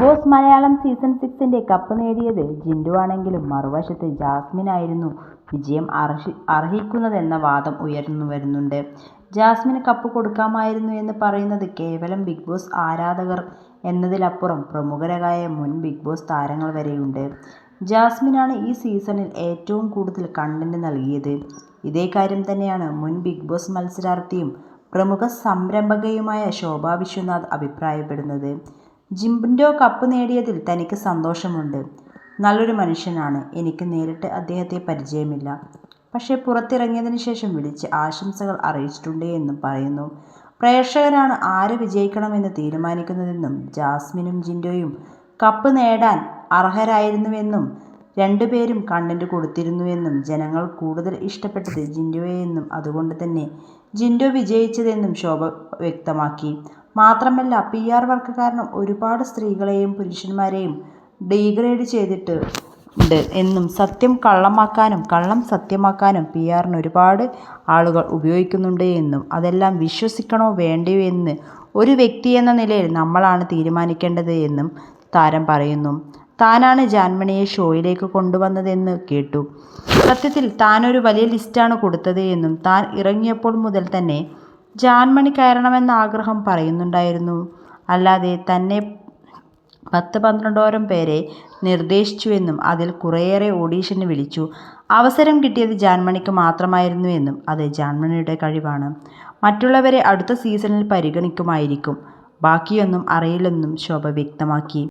Boss Malayalam season സിക്സിന്റെ cup നേടിയത് ജിൻഡു ആണെങ്കിലും മറുവശത്ത് ജാസ്മിനായിരുന്നു വിജയം അർഹി അർഹിക്കുന്നതെന്ന വാദം ഉയർന്നു വരുന്നുണ്ട് ജാസ്മിന് കപ്പ് കൊടുക്കാമായിരുന്നു എന്ന് പറയുന്നത് കേവലം ബിഗ് ബോസ് ആരാധകർ എന്നതിലപ്പുറം പ്രമുഖരായ മുൻ ബിഗ് ബോസ് താരങ്ങൾ വരെയുണ്ട്. ജാസ്മിനാണ് ഈ സീസണിൽ ഏറ്റവും കൂടുതൽ കണ്ടന്റ് നൽകിയത്. ഇതേ കാര്യം തന്നെയാണ് മുൻ ബിഗ് ബോസ് മത്സരാർത്ഥിയും പ്രമുഖ സംരംഭകയുമായ ശോഭ വിശ്വനാഥ് അഭിപ്രായപ്പെടുന്നത്. ജിൻഡോ കപ്പ് നേടിയതിൽ തനിക്ക് സന്തോഷമുണ്ട്. നല്ലൊരു മനുഷ്യനാണ്. എനിക്ക് നേരിട്ട് അദ്ദേഹത്തെ പരിചയമില്ല. പക്ഷേ പുറത്തിറങ്ങിയതിന് ശേഷം വിളിച്ച് ആശംസകൾ അറിയിച്ചിട്ടുണ്ട് എന്നും പറയുന്നു. പ്രേക്ഷകരാണ് ആര് വിജയിക്കണമെന്ന് തീരുമാനിക്കുന്നതെന്നും ജാസ്മിനും ജിൻഡോയും കപ്പ് നേടാൻ അർഹരായിരുന്നുവെന്നും രണ്ടുപേരും കണ്ടന്റ് കൊടുത്തിരുന്നുവെന്നും ജനങ്ങൾ കൂടുതൽ ഇഷ്ടപ്പെട്ടത് ജിൻഡോയെന്നും അതുകൊണ്ട് തന്നെ ജിൻഡോ വിജയിച്ചതെന്നും ശോഭ വ്യക്തമാക്കി. മാത്രമല്ല പിആർ വർക്ക് കാരണം ഒരുപാട് സ്ത്രീകളെയും പുരുഷന്മാരെയും ഡീഗ്രേഡ് ചെയ്തിട്ട് ഉണ്ട് എന്നും സത്യം കള്ളമാക്കാനും കള്ളം സത്യമാക്കാനും പി ആറിന് ഒരുപാട് ആളുകൾ ഉപയോഗിക്കുന്നുണ്ട് എന്നും അതെല്ലാം വിശ്വസിക്കണോ വേണ്ടയോ എന്ന് ഒരു വ്യക്തി എന്ന നിലയിൽ നമ്മളാണ് തീരുമാനിക്കേണ്ടത് എന്നും താരം പറയുന്നു. താനാണ് ജാൻമണിയെ ഷോയിലേക്ക് കൊണ്ടുവന്നതെന്ന് കേട്ടു. സത്യത്തിൽ താനൊരു വലിയ ലിസ്റ്റാണ് കൊടുത്തത് എന്നും താൻ ഇറങ്ങിയപ്പോൾ മുതൽ തന്നെ ജാൻമണി കയറണമെന്ന ആഗ്രഹം പറയുന്നുണ്ടായിരുന്നു. അല്ലാതെ തന്നെ പത്ത് പന്ത്രണ്ടോരം പേരെ നിർദ്ദേശിച്ചുവെന്നും അതിൽ കുറേയേറെ ഓഡീഷന് വിളിച്ചു. അവസരം കിട്ടിയത് ജാൻമണിക്ക് മാത്രമായിരുന്നു എന്നും അത് ജാൻമണിയുടെ കഴിവാണ്. മറ്റുള്ളവരെ അടുത്ത സീസണിൽ പരിഗണിക്കുമായിരിക്കും. ബാക്കിയൊന്നും അറിയില്ലെന്നും ശോഭ വ്യക്തമാക്കി.